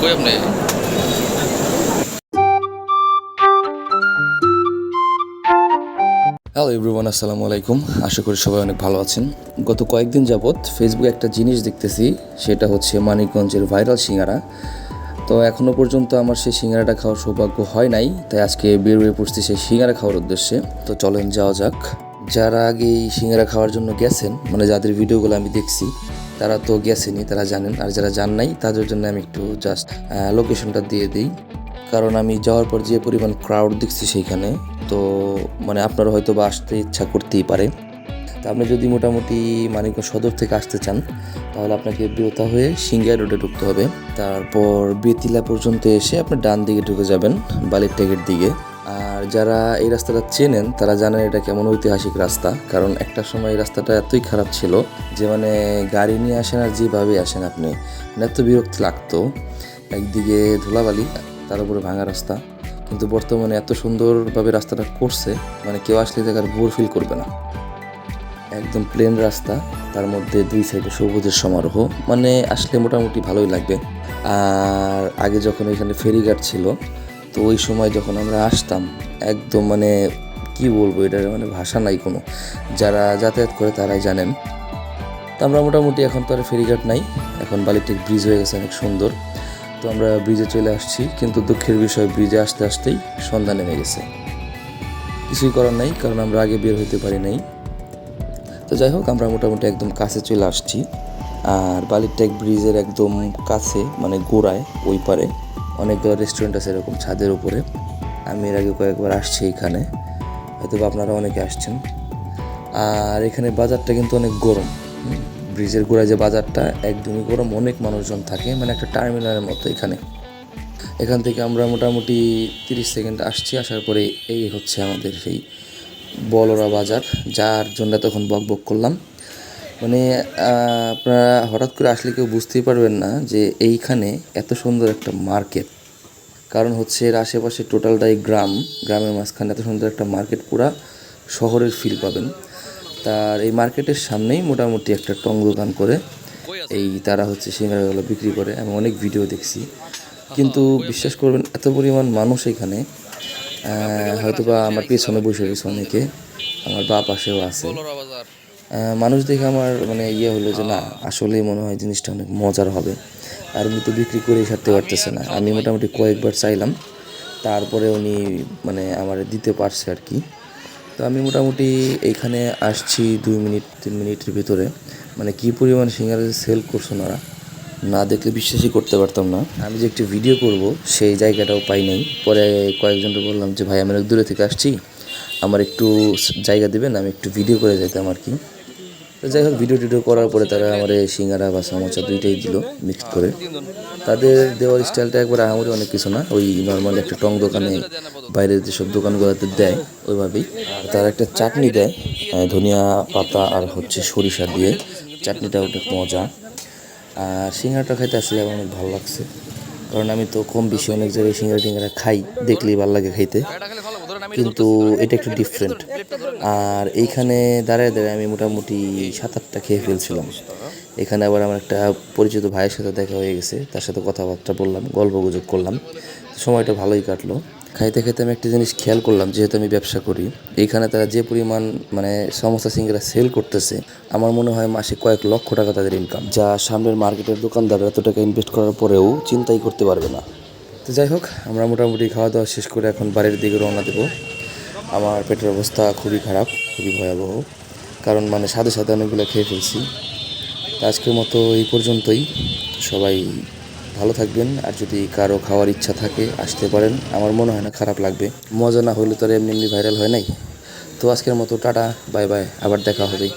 কই আপনি? Hello everyone আসসালামু আলাইকুম। আশা করি সবাই অনেক ভালো আছেন। গত কয়েকদিন যাবৎ ফেসবুকে একটা জিনিস দেখতেছি, সেটা হচ্ছে মানিকগঞ্জের ভাইরাল সিঙ্গারা। তো এখনও পর্যন্ত আমার সেই সিঙ্গারাটা খাওয়ার সৌভাগ্য হয় নাই, তাই আজকে বের হয়ে পড়ছি সেই সিঙ্গারা খাওয়ার উদ্দেশ্যে। তো চলেন যাওয়া যাক। যারা আগে এই সিঙ্গারা খাওয়ার জন্য গেছেন মানে যাদের ভিডিওগুলো আমি দেখছি তারা তো গেছেনি, তারা জানেন। আর যারা জান নাই, তাদের জন্য আমি একটু জাস্ট লোকেশনটা দিয়ে দিই। কারণ আমি যাওয়ার পর যে পরিমাণ ক্রাউড দেখছি সেইখানে, তো মানে আপনারা হয়তো বা আসতে ইচ্ছা করতেই পারে। তা আপনি যদি মোটামুটি মানিকগঞ্জ সদর থেকে আসতে চান, তাহলে আপনাকে বিরতা হয়ে সিঙ্গিয়া রোডে ঢুকতে হবে। তারপর বেতিলা পর্যন্ত এসে আপনি ডান দিকে ঢুকে যাবেন, বালির টেকের দিকে। আর যারা এই রাস্তাটা চেনেন, তারা জানেন এটা কেমন ঐতিহাসিক রাস্তা। কারণ একটা সময় এই রাস্তাটা এতই খারাপ ছিল যে মানে গাড়ি নিয়ে আসেন আর যেভাবে আসেন আপনি। মানে এত বিরক্ত লাগতো। একদিকে ধুলাবালি, তার উপরে ভাঙা রাস্তা। কিন্তু বর্তমানে এত সুন্দরভাবে রাস্তাটা করছে মানে কেউ আসলে জায়গার বোর ফিল করবে না। একদম প্লেন রাস্তা, তার মধ্যে দুই সাইডে সবুজের সমারোহ। মানে আসলে মোটামুটি ভালোই লাগবে। আর আগে যখন এখানে ফেরিঘাট ছিল তো ওই সময় যখন আমরা আসতাম, একদম মানে কি বলব এটার মানে ভাষা নাই কোনো। যারা যাতায়াত করে তারাই জানেন। তো আমরা মোটামুটি এখন তো আর ফেরিঘাট নাই, এখন বালিটিক ব্রিজ হয়ে গেছে অনেক সুন্দর। তো আমরা ব্রিজে চলে আসছি, কিন্তু দুঃখের বিষয় ব্রিজে আসতে আসতেই সন্ধ্যা নেমে গেছে। কিছুই করার নাই, কারণ আমরা আগে বের হতে পারি নাই। তো যাই হোক, আমরা মোটামুটি একদম কাছে চলে আসছি। আর বালিরটেক ব্রিজের একদম কাছে মানে গোড়ায়, ওই পারে। অনেকগুলো রেস্টুরেন্ট আছে এরকম ছাদের উপরে। আমি এর আগে কয়েকবার আসছি এখানে। হয়তো আপনারা অনেকে আসছেন। আর এখানে বাজারটা কিন্তু অনেক গরম। ব্রিজের গোড়ায় যে বাজারটা একদমই গরম, অনেক মানুষজন থাকে মানে একটা টার্মিনালের মতো এখানে। এখান থেকে আমরা মোটামুটি তিরিশ সেকেন্ড আসছি, আসার পরে এই হচ্ছে আমাদের সেই বলরা বাজার, যার জন্য তখন বক বক করলাম। মানে আপনারা হঠাৎ করে আসলে কেউ বুঝতেই পারবেন না যে এইখানে এত সুন্দর একটা মার্কেট। কারণ হচ্ছে এর আশেপাশে টোটালটাই গ্রাম, গ্রামের মাঝখানে এত সুন্দর একটা মার্কেট পুরা শহরের ফিল পাবেন। তার এই মার্কেটের সামনেই মোটামুটি একটা টং দোকান করে এই তারা হচ্ছে সিঙ্গারাগুলো বিক্রি করে, আমি অনেক ভিডিও দেখছি। কিন্তু বিশ্বাস করবেন, এত পরিমাণ মানুষ এখানে হয়তোবা আমার পেছনে বসে রয়েছে অনেকে, আমার বা পাশেও আছে। মানুষ দেখে আমার মানে ইয়ে হলো যে না, আসলেই মনে হয় জিনিসটা অনেক মজার হবে। আর উনি তো বিক্রি করেই সারতে পারতেছে না। আমি মোটামুটি কয়েকবার চাইলাম। তারপরে উনি মানে আমার দিতে পারছে আর কি। তো আমি মোটামুটি এইখানে আসছি দুই মিনিট, তিন মিনিটের ভিতরে। মানে কি পরিমাণ সিঙ্গারা সেল করছে ওনারা না দেখলে বিশ্বাসই করতে পারতাম না। আমি যে একটি ভিডিও করব, সেই জায়গাটাও পাই নাই। পরে কয়েকজনকে বললাম যে, ভাই, আমি অনেক দূরে থেকে আসছি। আমার একটু জায়গা দেবেন, আমি একটু ভিডিও করে যেতাম আর কি। তো যাই হোক ভিডিও টিডিও করার পরে তারা আমার সিঙ্গারা বা সমোসা দুইটাই দিল মিক্সড করে। তাদের দেওয়ার স্টাইলটা একবার আহামরি অনেক কিছু না, ওই নর্মাল একটা টং দোকানে বাইরের যেসব দোকানগুলোতে দেয়, ওইভাবেই। আর তারা একটা চাটনি দেয় ধনিয়া পাতা আর হচ্ছে সরিষা দিয়ে। চাটনিটা ওটা মজা। আর সিঙ্গারাটা খাইতে আসলে আমার অনেক ভালো লাগছে। কারণ আমি তো কম বেশি অনেক জায়গায় সিঙ্গারা টিঙ্গারা খাই, দেখলেই ভালো লাগে খাইতে। কিন্তু এটা একটু ডিফারেন্ট আর এইখানে দাঁড়ায় দাঁড়ায় আমি মোটামুটি সাত আটটা খেয়ে ফেলছিলাম। এখানে আবার আমার একটা পরিচিত ভাইয়ের সাথে দেখা হয়ে গেছে তার সাথে কথাবার্তা বললাম গল্প গুজব করলাম। সময়টা ভালোই কাটলো। খাইতে খাইতে আমি একটা জিনিস খেয়াল করলাম যেহেতু আমি ব্যবসা করি এইখানে তারা যে পরিমাণ মানে সমস্ত সিঙ্গারা সেল করতেছে আমার মনে হয় মাসে কয়েক লক্ষ টাকা তাদের ইনকাম যা সামনের মার্কেটের দোকানদার এত টাকা ইনভেস্ট করার পরেও চিন্তাই করতে পারবে না। তো যাই হোক, আমরা মোটামুটি খাওয়া দাওয়া শেষ করে এখন বাড়ির দিকে রওনা দেবো। আমার পেটের অবস্থা খুবই খারাপ, খুবই ভয়াবহ। কারণ মানে সাথে সাথে অনেকগুলো খেয়ে ফেলছি। তো আজকের মতো এই পর্যন্তই। সবাই ভালো থাকবেন, আর যদি কারও খাওয়ার ইচ্ছা থাকে, আসতে পারেন। আমার মনে হয় না খারাপ লাগবে। মজা না হলে তো এমনি এমনি ভাইরাল হয় নাই। তো আজকের মতো টাটা, বাই বাই, আবার দেখা হবে।